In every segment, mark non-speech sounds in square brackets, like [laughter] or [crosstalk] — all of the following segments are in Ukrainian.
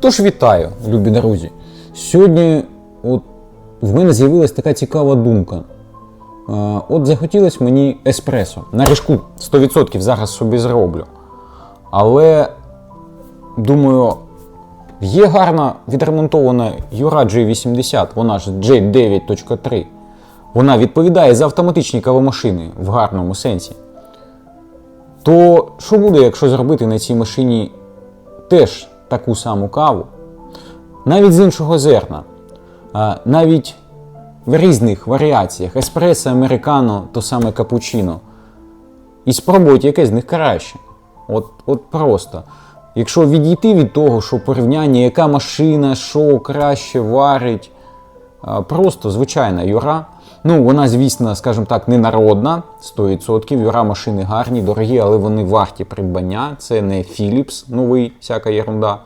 Тож вітаю, любі друзі. Сьогодні от в мене з'явилась така цікава думка. От захотілось мені еспресо. На ріжку 100% зараз собі зроблю. Але думаю, є гарна відремонтована Юра J80, вона ж J9.3. Вона відповідає за автоматичні кавомашини в гарному сенсі. То що буде, якщо зробити на цій машині теж таку саму каву, навіть з іншого зерна, навіть в різних варіаціях еспресо, американо, то саме капучино. І спробуйте яке з них краще. От, от просто. Якщо відійти від того, що порівняння, яка машина, що краще варить, просто звичайна юра. Ну, вона, звісно, скажімо так, не народна, 100%. Юра машини гарні, дорогі, але вони варті придбання. Це не Philips новий, всяка ерунда.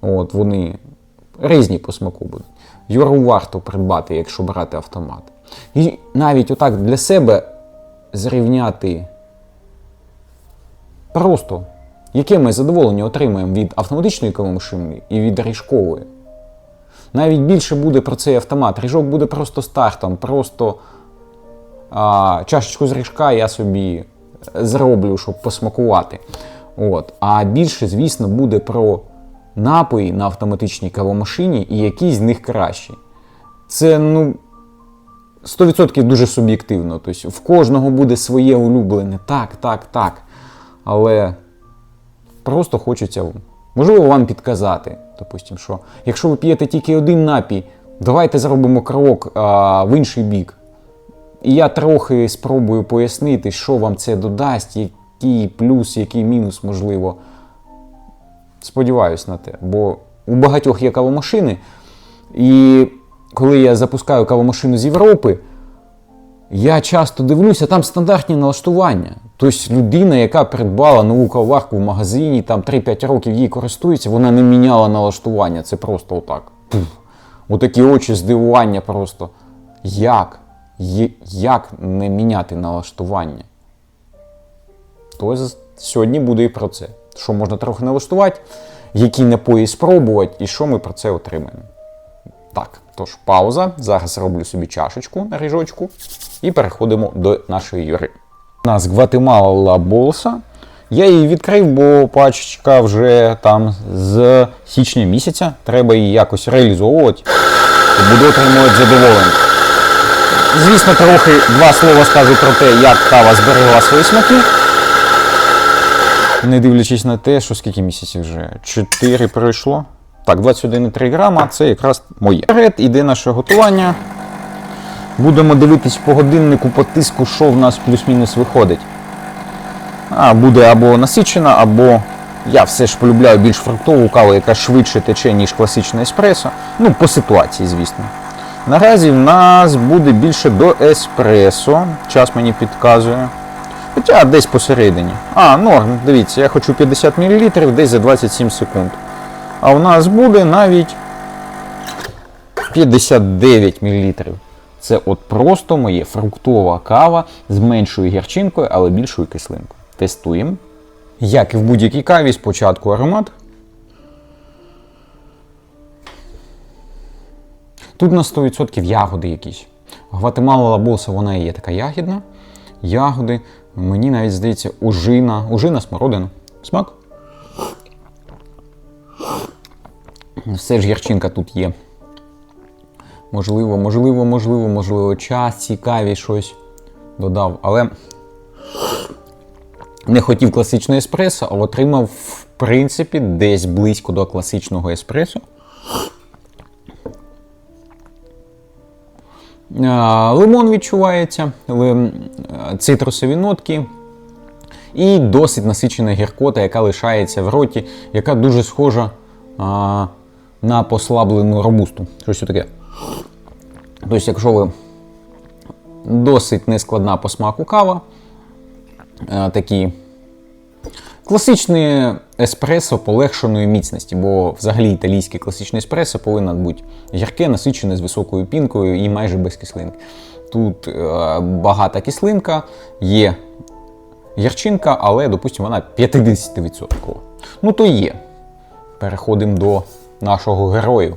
От, вони різні по смаку будуть. Юру варто придбати, якщо брати автомат. І навіть отак для себе зрівняти просто, яке ми задоволення отримаємо від автоматичної кавомашини і від ріжкової. Навіть більше буде про цей автомат. Ріжок буде просто стартом, просто а, чашечку з ріжка я собі зроблю, щоб посмакувати. От. А більше, звісно, буде про напої на автоматичній кавомашині і які з них кращі. Це, ну, 100% дуже суб'єктивно. Тобто в кожного буде своє улюблене. Так, так, так. Але просто хочеться, можливо, вам підказати. Допустим, що якщо ви п'єте тільки один напій, давайте зробимо крок а, в інший бік. І я трохи спробую пояснити, що вам це додасть, який плюс, який мінус, можливо. Сподіваюсь на те. Бо у багатьох є кавомашини, і коли я запускаю кавомашину з Європи, я часто дивлюся, там стандартні налаштування. Тобто людина, яка придбала нову кавоварку в магазині, там 3-5 років її користується, вона не міняла налаштування. Це просто отак. Отакі очі здивування просто. Як? Як не міняти налаштування? То сьогодні буде і про це. Що можна трохи налаштувати, які напої спробувати, і що ми про це отримаємо. Так, тож пауза. Зараз роблю собі чашечку на ріжочку і переходимо до нашої Юри. У нас Гватемала Болса. Я її відкрив, бо пачечка вже там з січня місяця. Треба її якось реалізовувати. І буду отримувати задоволення. Звісно, трохи два слова скажу про те, як кава зберегла свої смаки. Не дивлячись на те, що скільки місяців вже? 4 пройшло. Так, 21,3 грама це якраз моє. Вперед іде наше готування. Будемо дивитись по годиннику по тиску, що в нас плюс-мінус виходить. А, буде або насичена, або я все ж полюбляю більш фруктову каву, яка швидше тече, ніж класична еспресо. Ну, по ситуації, звісно. Наразі в нас буде більше до еспресо. Час мені підказує. Хоча десь посередині. А, норм, дивіться, я хочу 50 мл десь за 27 секунд. А у нас буде навіть 59 мл. Це от просто моє фруктова кава з меншою гірчинкою, але більшою кислинкою. Тестуємо. Як і в будь-якій каві, спочатку аромат. Тут на 100% ягоди якісь. Гватемала лабоса, вона є така ягідна. Ягоди. Мені навіть здається, ужина. Ужина, смородина. Смак. Все ж гірчинка тут є. Можливо, можливо, можливо, можливо, час цікаві щось додав. Але не хотів класичного еспресо, а отримав, в принципі, десь близько до класичного еспресо. Лимон відчувається, цитрусові нотки. І досить насичена гіркота, яка лишається в роті, яка дуже схожа а, на послаблену робусту. Щось таке. Тобто, якщо ви досить нескладна по смаку кава, такі класичне еспресо полегшеної міцності, бо взагалі італійське класичне еспресо повинно бути гірке, насичене з високою пінкою і майже без кислинки. Тут е, багата кислинка, є гірчинка, але, допустимо, вона 50%. Ну, то є. Переходимо до нашого герою.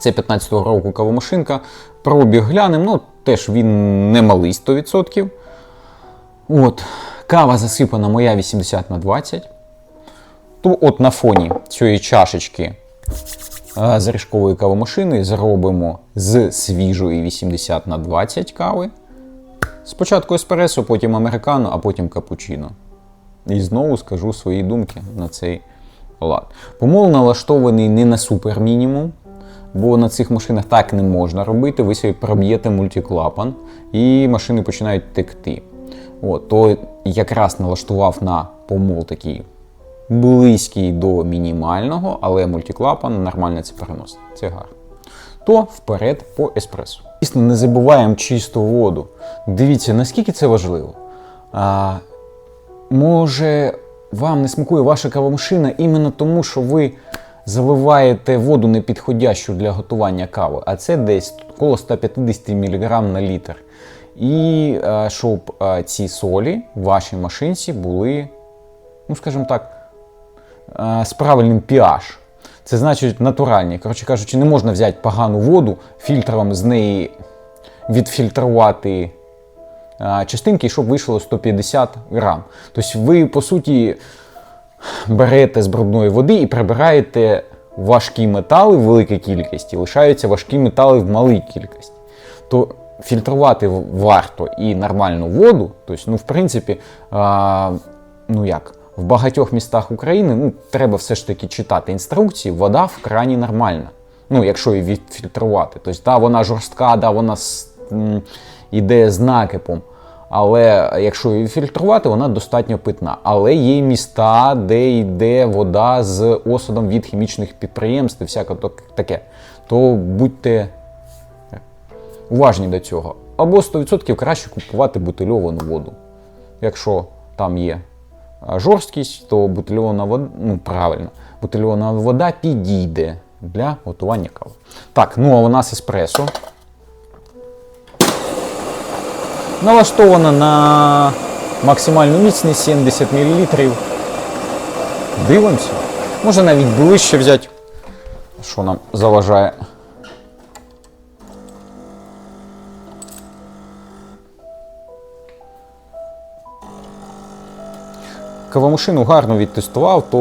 Це 15-го року кавомашинка. Пробіг глянемо, ну теж він не малий 100%. От, кава засипана моя 80 на 20. То от на фоні цієї чашечки а, з ріжкової кавомашини зробимо з свіжої 80 на 20 кави. Спочатку еспресо, потім американо, а потім капучино. І знову скажу свої думки на цей лад. Помол налаштований не на супер мінімум, бо на цих машинах так не можна робити. Ви собі проб'єте мультиклапан і машини починають текти. От, то якраз налаштував на помол такий близький до мінімального, але мультиклапан нормально це переносить. Це гарно. То вперед по еспресо. Дійсно, не забуваємо чисту воду. Дивіться, наскільки це важливо. А, може, вам не смакує ваша кавомашина іменно тому, що ви заливаєте воду непідходящу для готування кави, а це десь коло 150 мг на літр. І е, щоб е, ці солі в вашій машинці були, ну скажімо так, е, з правильним pH. Це значить натуральні. Коротше кажучи, не можна взяти погану воду, фільтром з неї відфільтрувати частинки, щоб вийшло 150 грам. Тобто ви, по суті, берете з брудної води і прибираєте важкі метали в великій кількості, лишаються важкі метали в малій кількості. То фільтрувати варто і нормальну воду, тобто, ну, в принципі, а, ну як, в багатьох містах України ну, треба все ж таки читати інструкції, вода в крані нормальна. Ну, якщо її відфільтрувати. Тобто, да, вона жорстка, да, вона йде з накипом. Але якщо її фільтрувати, вона достатньо питна. Але є міста, де йде вода з осадом від хімічних підприємств і всяке таке. То будьте уважні до цього. Або 100% краще купувати бутильовану воду. Якщо там є жорсткість, то бутильована вода, ну правильно, бутильована вода підійде для готування кави. Так, ну а у нас еспресо. Налаштована на максимальну міцність 70 мл. Дивимося. Може навіть ближче взяти. Що нам заважає? Кавомашину гарно відтестував, то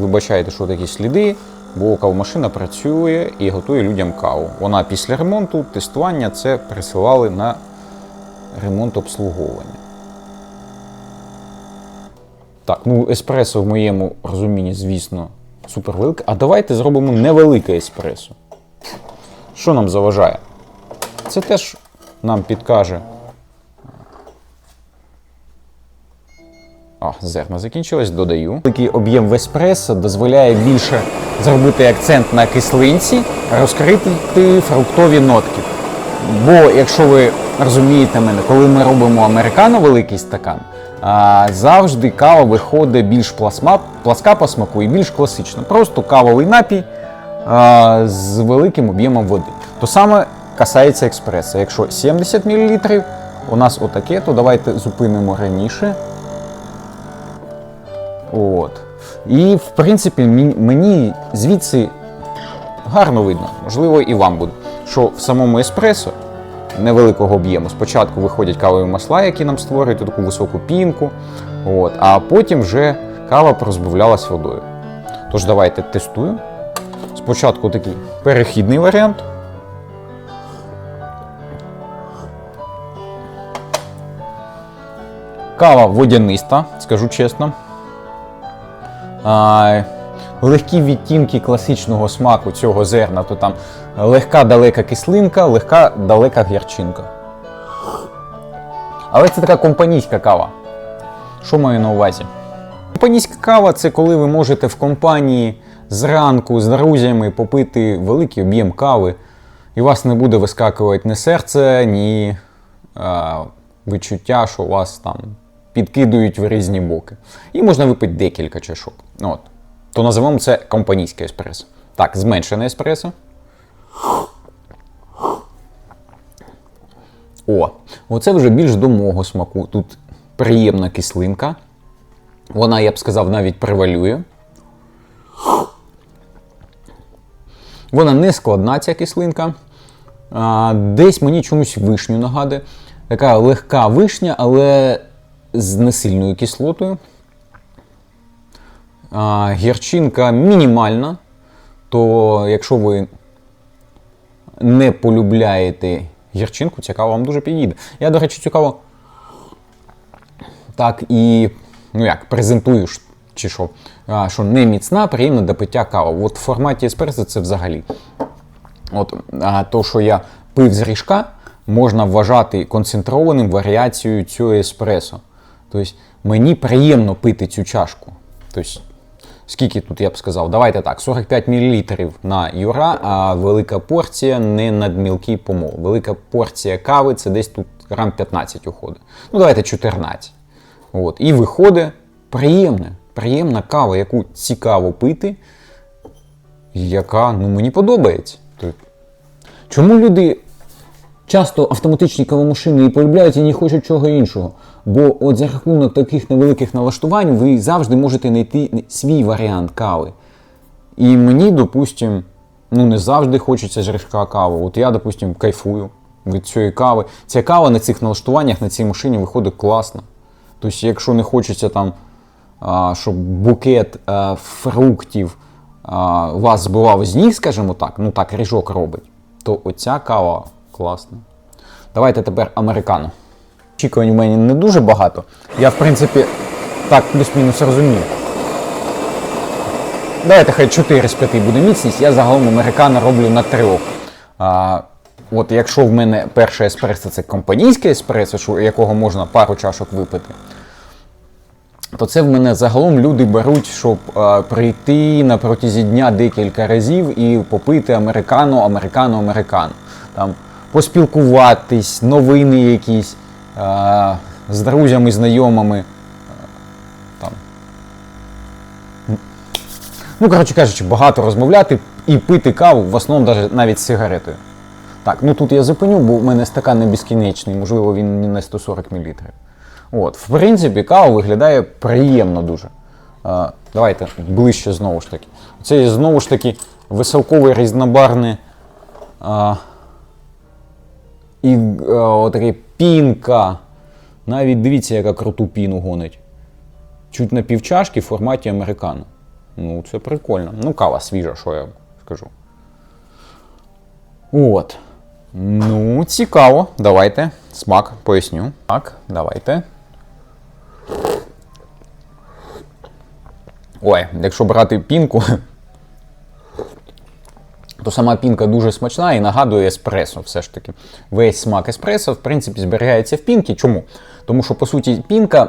вибачайте, що такі сліди, бо кавомашина працює і готує людям каву. Вона після ремонту, тестування це присилали на ремонт обслуговування. Так, ну еспресо в моєму розумінні, звісно, супервелике. А давайте зробимо невелике еспресо. Що нам заважає? Це теж нам підкаже. А, зерна закінчилось, додаю. Великий об'єм в еспресо дозволяє більше зробити акцент на кислинці, розкрити фруктові нотки. Бо, якщо ви розумієте мене, коли ми робимо американо великий стакан, а, завжди кава виходить більш пласма, пласка по смаку і більш класична. Просто кавовий напій а, з великим об'ємом води. То саме касається експреса. Якщо 70 мл, у нас отаке, то давайте зупинимо раніше. От. І, в принципі, мені звідси гарно видно, можливо, і вам буде, що в самому еспресо невеликого об'єму спочатку виходять кавові масла, які нам створюють таку високу пінку, от, а потім вже кава порозбавлялась водою. Тож давайте тестуємо. Спочатку такий перехідний варіант. Кава водяниста, скажу чесно. Легкі відтінки класичного смаку цього зерна, то там легка далека кислинка, легка далека гірчинка. Але це така компанійська кава. Що маю на увазі? Компанійська кава це коли ви можете в компанії зранку з друзями попити великий об'єм кави, і вас не буде вискакувати ні серце, ні а, відчуття, що вас там підкидують в різні боки. І можна випити декілька чашок. От. То називаємо це компанійське еспресо. Так, зменшене еспресо. О, оце вже більш до мого смаку. Тут приємна кислинка. Вона, я б сказав, навіть превалює. Вона не складна, ця кислинка. А, десь мені чомусь вишню нагадує. Така легка вишня, але з несильною кислотою. Гірчинка мінімальна. То якщо ви не полюбляєте гірчинку, ця кава вам дуже підійде. Я, до речі, цю каву так і ну як, презентую, чи що, що не міцна, приємна до пиття кава. От в форматі еспресо це взагалі. От, а то, що я пив з ріжка, можна вважати концентрованим варіацією цього еспресо. Тобто мені приємно пити цю чашку. Тобто, скільки тут я б сказав? Давайте так, 45 мл на юра, а велика порція не надмілкий помол. Велика порція кави це десь тут грам 15 уходить. Ну, давайте 14. От. І виходить приємне, приємна кава, яку цікаво пити, яка ну, мені подобається. Чому люди часто автоматичні кавомашини і полюбляють і не хочуть чого іншого? Бо от за рахунок таких невеликих налаштувань ви завжди можете знайти свій варіант кави. І мені, допустим, ну не завжди хочеться ріжка кави. От я, допустим, кайфую від цієї кави. Ця кава на цих налаштуваннях на цій машині виходить класно. Тобто, якщо не хочеться там, щоб букет фруктів вас збивав з ніг, скажімо так, ну так ріжок робить, то оця кава класна. Давайте тепер американо. Очікувань у мене не дуже багато. Я, в принципі, так плюс-мінус розумію. Давайте хай 4 з 5 буде міцність, я загалом американо роблю на 3. А, от якщо в мене перше еспресо це компанійське еспресо, якого можна пару чашок випити, то це в мене загалом люди беруть, щоб а, прийти на протязі дня декілька разів і попити американо, американо, американо. Там, поспілкуватись, новини якісь з друзями, знайомими. Там, Ну, коротше кажучи, багато розмовляти і пити каву, в основному навіть, з сигаретою. Так, ну тут я зупиню, бо в мене стакан не безкінечний, можливо, він не на 140 мл. От, в принципі, кава виглядає приємно дуже. А, давайте ближче знову ж таки. Це знову ж таки веселкове різнобарне а, і а, отаке пінка. Навіть дивіться, яка круту піну гонить. Чуть на півчашки в форматі американо. Ну, це прикольно. Ну, кава свіжа, що я скажу. От. Ну, цікаво. Давайте. Смак поясню. Так, давайте. Ой, якщо брати пінку, [laughs] то сама пінка дуже смачна і нагадує еспресо все ж таки. Весь смак еспресо, в принципі, зберігається в пінкі. Чому? Тому що, по суті, пінка.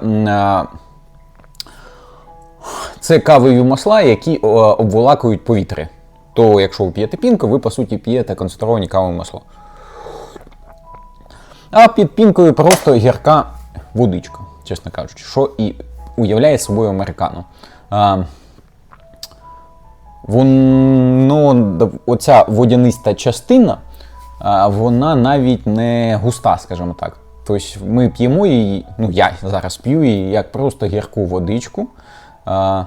це кавові масла, які е, обволакують повітря. То якщо ви п'єте пінку, ви по суті п'єте концентровані кавові масла. А під пінкою просто гірка водичка, чесно кажучи, що і уявляє собою американо. Воно, оця водяниста частина, вона навіть не густа, скажімо так. Тобто ми п'ємо її, ну я зараз п'ю її як просто гірку водичку. А,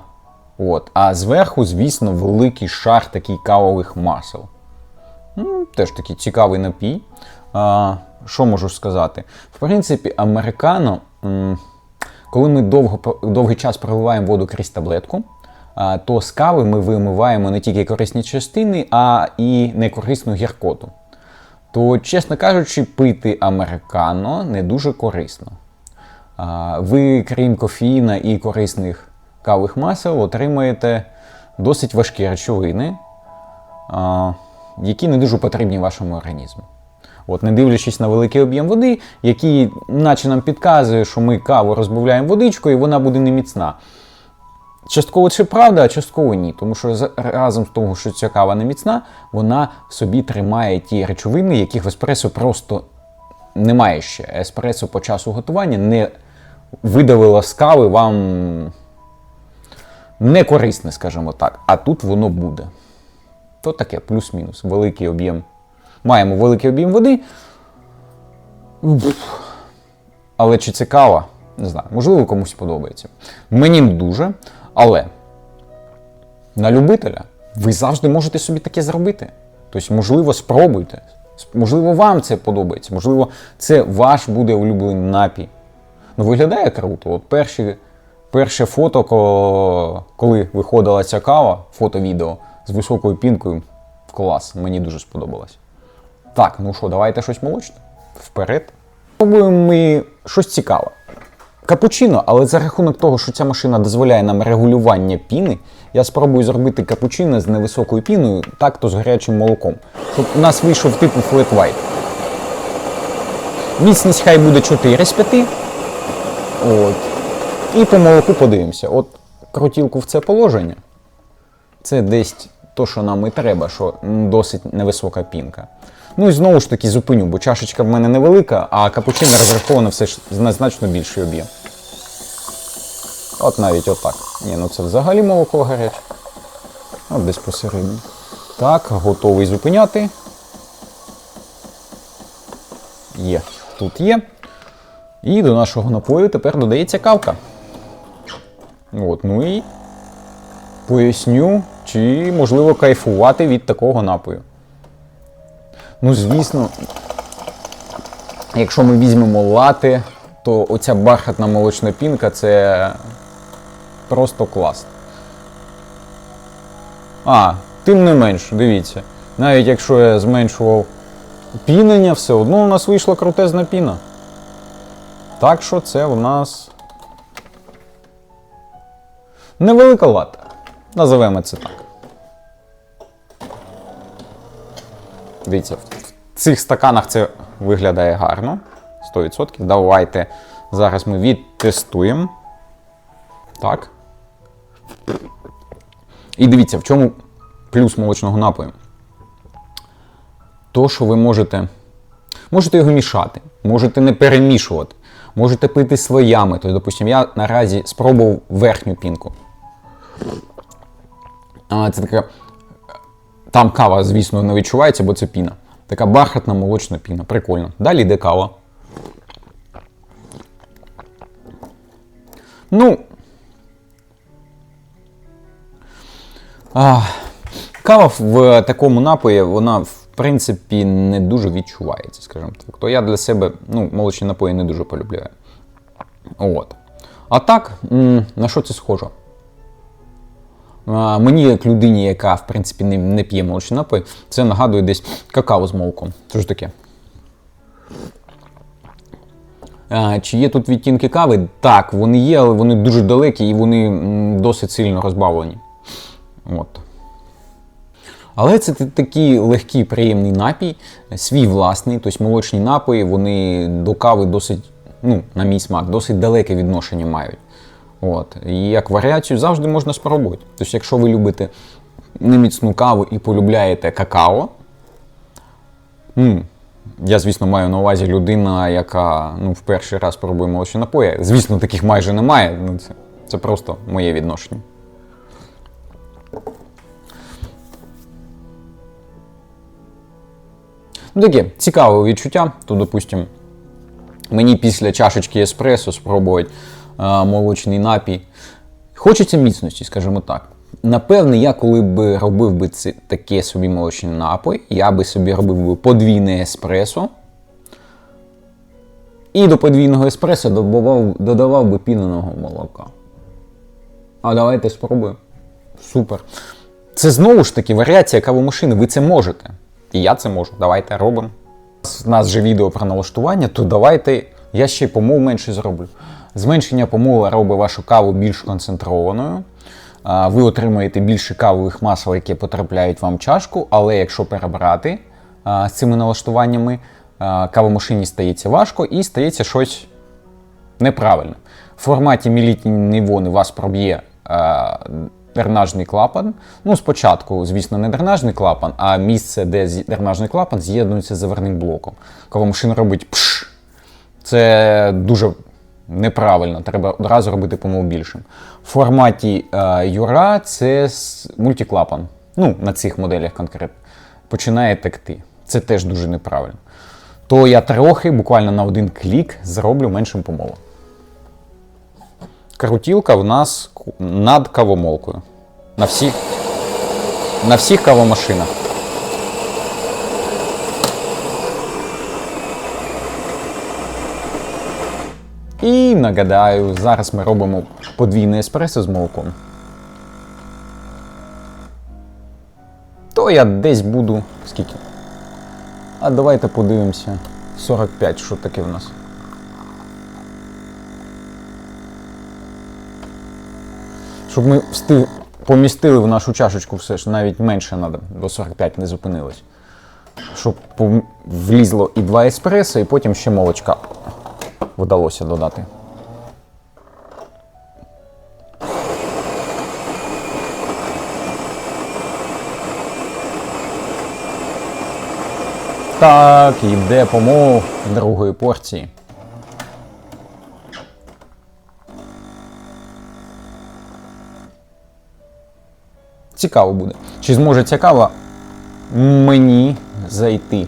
от, а зверху, звісно, великий шар такий кавових масел. Ну, теж такий цікавий напій. А, що можу сказати? В принципі, американо, коли ми довго, довгий час проливаємо воду крізь таблетку, то з кави ми вимиваємо не тільки корисні частини, а і некорисну гіркоту. То, чесно кажучи, пити американо не дуже корисно. Ви, крім кофеїна і корисних кавових масел, отримаєте досить важкі речовини, які не дуже потрібні вашому організму. От, не дивлячись на великий об'єм води, який наче нам підказує, що ми каву розбавляємо водичкою, і вона буде неміцна. Частково це правда, а частково ні. Тому що разом з того, що ця кава не міцна, вона в собі тримає ті речовини, яких в еспресо просто немає ще. Еспресо по часу готування не видавило з кави вам не корисне, скажімо так. А тут воно буде. То таке, плюс-мінус, великий об'єм. Маємо великий об'єм води. Але чи це кава? Не знаю. Можливо, комусь подобається. Мені не дуже, але на любителя ви завжди можете собі таке зробити. Тобто, можливо, спробуйте. Можливо, вам це подобається. Можливо, це ваш буде улюблений напій. Ну, виглядає круто. От перші, перше фото, коли виходила ця кава, фото-відео з високою пінкою. Клас, мені дуже сподобалось. Так, ну що, давайте щось молочне. Вперед. Пробуємо ми щось цікаве. Капучино, але за рахунок того, що ця машина дозволяє нам регулювання піни, я спробую зробити капучино з невисокою піною, так то з гарячим молоком. Щоб у нас вийшов типу white. Міцність хай буде 4 з 5. От. І по молоку подивимося. От крутілку в це положення. Це десь то, що нам і треба, що досить невисока пінка. Ну і знову ж таки зупиню, бо чашечка в мене невелика, а капучино розраховано все ж на значно більший об'єм. От навіть отак. Ні, ну це взагалі молоко гаряче. От десь посередині. Так, готовий зупиняти. Є. Тут є. І до нашого напою тепер додається кавка. От, ну і поясню, чи можливо кайфувати від такого напою. Ну, звісно, якщо ми візьмемо лати, то оця бархатна молочна пінка це просто клас. А, тим не менш, дивіться, навіть якщо я зменшував пінення, все одно у нас вийшла крутезна піна. Так що це у нас невелика лата. Називаємо це так. Дивіться, в цих стаканах це виглядає гарно. 100%. Давайте зараз ми відтестуємо. Так. І дивіться, в чому плюс молочного напою. То, що ви можете. Можете його мішати, можете не перемішувати, можете пити слоями. Тобто, допустимо, я наразі спробував верхню пінку. Це така. Там кава, звісно, не відчувається, бо це піна. Така бархатна молочна піна. Прикольно. Далі йде кава. Ну. А, кава в такому напої, вона, в принципі, не дуже відчувається, скажімо так. То я для себе ну, молочні напої не дуже полюбляю. От. А так, на що це схоже? Мені, як людині, яка в принципі не, не п'є молочні напої, це нагадує десь какао з молоком. Що ж таке? А, Чи є тут відтінки кави? Так, вони є, але вони дуже далекі і вони досить сильно розбавлені. От. Але це такий легкий, приємний напій, свій власний, тобто молочні напої, вони до кави досить, ну, на мій смак, досить далеке відношення мають. От. І як варіацію завжди можна спробувати. Тобто, якщо ви любите неміцну каву і полюбляєте какао, м, я, звісно, маю на увазі людина, яка ну, в перший раз пробує молочні напої. Звісно, таких майже немає. Ну, це, це просто моє відношення. Ну, таке цікаве відчуття. То, допустимо, мені після чашечки еспресо спробувати а, молочний напій. Хочеться міцності, скажімо так. Напевне, я коли б робив би це, таке собі молочний напій, я би собі робив би подвійне еспресо. І до подвійного еспресо додавав, додавав би піненого молока. А давайте спробуємо. Супер. Це знову ж таки варіація кавомашини. Ви це можете. І я це можу. Давайте робимо. У нас же відео про налаштування, то давайте я ще й помол менше зроблю. Зменшення помола робить вашу каву більш концентрованою. Ви отримаєте більше кавових масел, які потрапляють вам в чашку, але якщо перебрати з цими налаштуваннями, кавомашині стається важко і стається щось неправильно. В форматі мілітні вони вас проб'є дренажний клапан. Ну, спочатку, звісно, не дренажний клапан, а місце, де дренажний клапан з'єднується з заварним блоком. Коли машина робить пш, це дуже неправильно, треба одразу робити помил більшим. В форматі е, Юра це мультиклапан. Ну, на цих моделях конкретно. Починає текти. Це теж дуже неправильно. То я трохи, буквально на один клік, зроблю меншим помолом. Крутілка в нас над кавомолкою. На всіх. на всіх кавомашинах. І нагадаю, зараз ми робимо подвійне еспресо з молоком. То я десь буду. Скільки? А давайте подивимося. 45, що таке в нас. Щоб ми встиг, помістили в нашу чашечку все ж навіть менше треба, до 45 не зупинилось. Щоб влізло і два еспресо, і потім ще молочка вдалося додати. Так, іде помол другої порції. Цікаво буде. Чи зможе ця кава мені зайти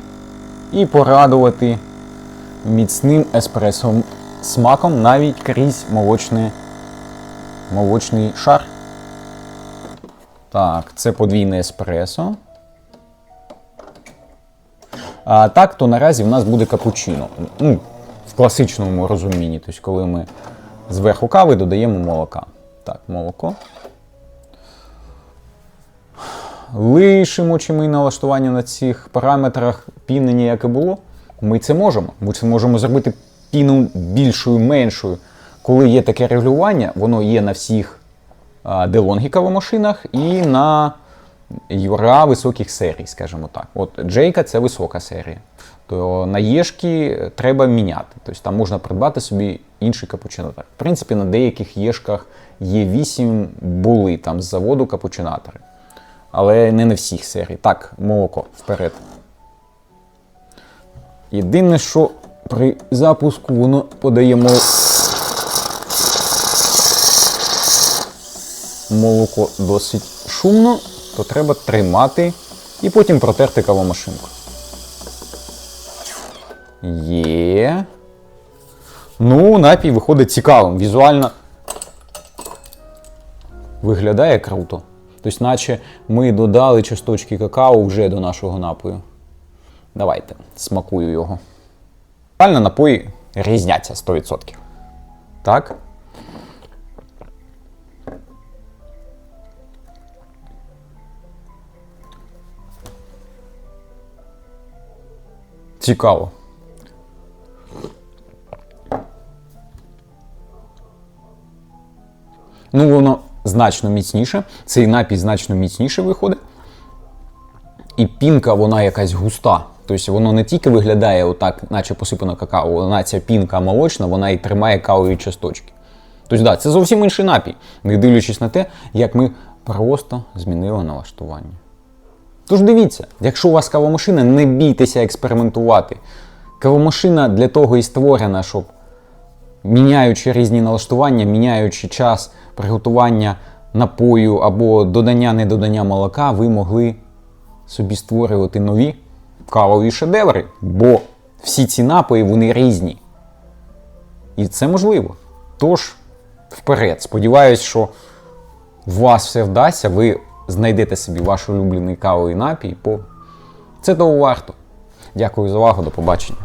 і порадувати міцним еспресовим смаком навіть крізь молочний, молочний шар. Так, це подвійне еспресо. А так, то наразі в нас буде капучино. Ну, в класичному розумінні, тобто коли ми зверху кави додаємо молока. Так, молоко. Лишимо чи ми налаштування на цих параметрах піни ніяке було. Ми це можемо. Ми це можемо зробити піну більшою, меншою. Коли є таке регулювання, воно є на всіх а, DeLonghi кавомашинах і на Юра високих серій, скажімо так. От Джейка це висока серія. То на Єшки треба міняти. Тобто там можна придбати собі інший капучино. Так, В принципі, на деяких Єшках є 8 були там з заводу капучинатори. Але не на всіх серій. Так, молоко вперед. Єдине, що при запуску воно подає мол... молоко досить шумно, то треба тримати і потім протерти кавомашинку. Є. Ну, напій виходить цікавим. Візуально виглядає круто. Тобто, наче ми додали часточки какао вже до нашого напою. Давайте, смакую його. Реально напої різняться 100%. Так? Цікаво. Ну, воно значно міцніше. Цей напій значно міцніше виходить. І пінка, вона якась густа. Тобто воно не тільки виглядає отак, наче посипано какао, вона ця пінка молочна, вона і тримає кавові часточки. Тобто, да, це зовсім інший напій, не дивлячись на те, як ми просто змінили налаштування. Тож дивіться, якщо у вас кавомашина, не бійтеся експериментувати. Кавомашина для того і створена, щоб міняючи різні налаштування, міняючи час приготування напою або додання-недодання молока, ви могли собі створювати нові кавові шедеври, бо всі ці напої вони різні. І це можливо. Тож, вперед. Сподіваюсь, що у вас все вдасться, ви знайдете собі ваш улюблений кавовий напій, бо це того варто. Дякую за увагу, до побачення.